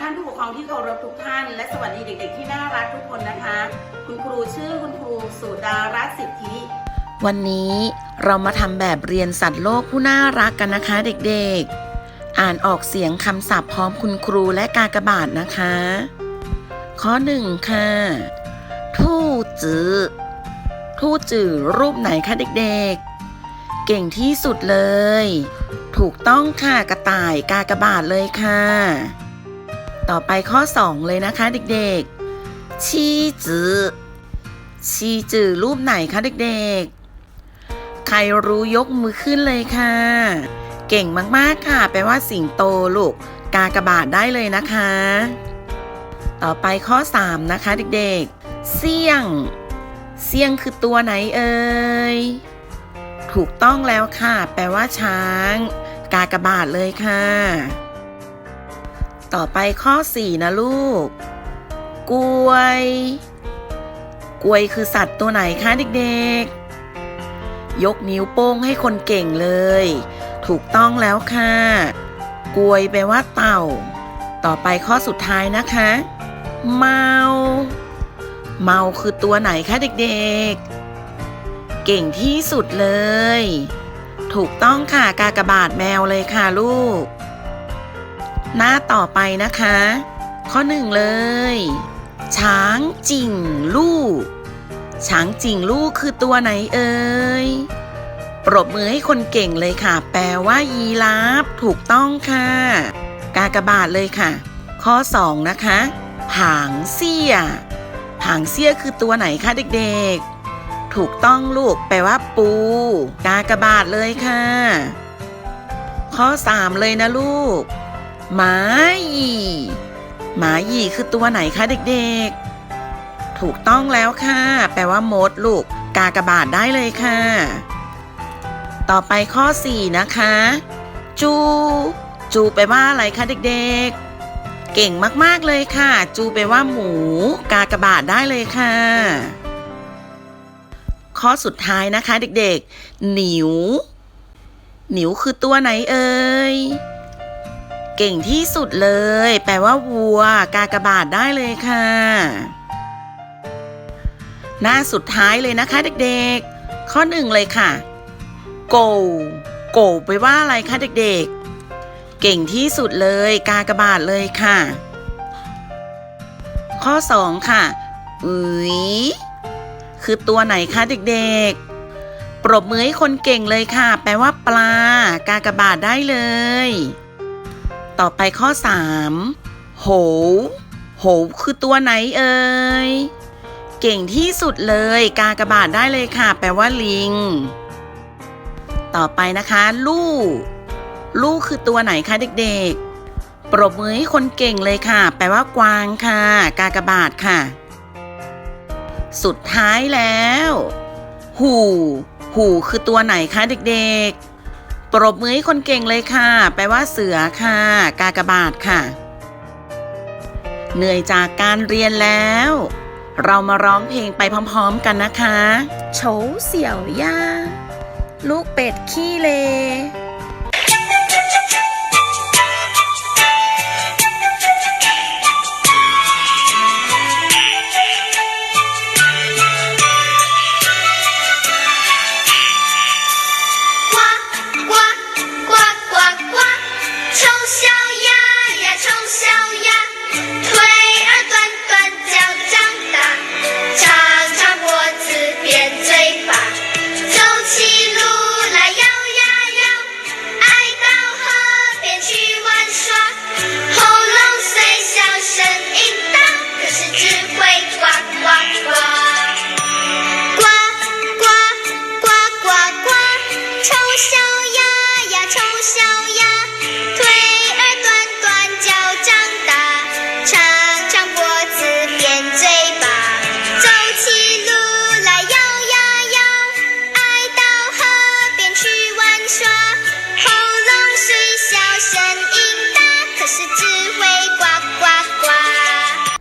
ท่านผู้ปกครองที่เคารพทุกท่าน และสวัสดีเด็ก ๆ ที่น่ารักทุกคนนะคะ คุณครูชื่อคุณครูสุดารัตน์สิทธิ วันนี้เรามาทำแบบเรียนสัตว์โลกผู้น่ารักกันนะคะเด็กๆ อ่านออกเสียงคำศัพท์พร้อมคุณครูและกากบาทนะคะ ข้อหนึ่งค่ะ ทู่จือทู่จือรูปไหนคะเด็กๆ เก่งที่สุดเลย ถูกต้องค่ะกระต่ายกากบาทเลยค่ะ ต่อไปข้อ 2 เลยนะคะเด็กๆ ชีจือชีจือรูปไหนคะเด็กๆ ใครรู้ยกมือขึ้นเลยค่ะ เก่งมากๆค่ะ แปลว่าสิงโตลูกกากระบาทได้เลยนะคะ ต่อไปข้อ 3 นะคะเด็กๆ เสี่ยง เสี่ยงคือตัวไหนเอ่ย ถูกต้องแล้วค่ะ แปลว่าช้าง กากระบาทเลยค่ะ ต่อไปข้อ 4 นะลูก กล้วย กล้วยคือสัตว์ตัวไหนคะเด็กๆ ยกนิ้วโป้งให้คนเก่งเลย ถูกต้องแล้วค่ะ กล้วยแปลว่าเต่า ต่อไปข้อสุดท้ายนะคะ เมา เมาคือตัวไหนคะเด็กๆ เก่งที่สุดเลย ถูกต้องค่ะกากบาทแมวเลยค่ะลูก หน้าต่อไปนะคะ ข้อหนึ่งเลย ช้างจิ่งลูกช้างจิ่งลูกคือตัวไหนเอ่ยปรบมือให้คนเก่งเลยค่ะ แปลว่ายีราฟถูกต้องค่ะ กากบาทเลยค่ะ ข้อ 2 นะคะ ผางเสี้ย ผางเสี้ยคือตัวไหนคะเด็กๆ ถูกต้องลูก แปลว่าปู กากบาทเลยค่ะ ข้อ 3 เลยนะลูก หมาหยีหมาหยีคือตัวไหนคะเด็กๆ ถูกต้องแล้วค่ะ แปลว่ามดลูก กากระบาทได้เลยค่ะ ต่อไปข้อ 4 นะคะ จู จูแปลว่าอะไรคะเด็กๆ เก่งมากๆเลยค่ะ จูแปลว่าหมู กากระบาทได้เลยค่ะ ข้อสุดท้ายนะคะเด็กๆ หนิว หนิวคือตัวไหนเอ่ย เก่งที่สุดเลย แปลว่าวัว กากบาทได้เลยค่ะ หน้าสุดท้ายเลยนะคะเด็กๆ ข้อหนึ่งเลยค่ะโกโกไปว่าอะไรคะเด็กๆ เก่งที่สุดเลย กากบาทเลยค่ะ ข้อสองค่ะอุ๋ยคือตัวไหนคะเด็กๆปรบมือให้คนเก่งเลยค่ะ แปลว่าปลา กากบาทได้เลย ต่อไปข้อ 3 โหโหคือตัวไหนเอ่ย เก่งที่สุดเลย กากระบาทได้เลยค่ะ แปลว่าลิง ต่อไปนะคะ ลูลูคือตัวไหนคะเด็กๆ ปรบมือให้คนเก่งเลยค่ะ แปลว่ากวางค่ะ กากระบาทค่ะ สุดท้ายแล้ว หู หูคือตัวไหนคะเด็กๆ ปรบมือให้คนเก่งเลยค่ะ แปลว่าเสือค่ะ กากบาทค่ะ เหนื่อยจากการเรียนแล้ว เรามาร้องเพลงไปพร้อมๆกันนะคะโฉเสี่ยวย่าลูกเป็ดขี้เล 小鸭呀丑小鸭，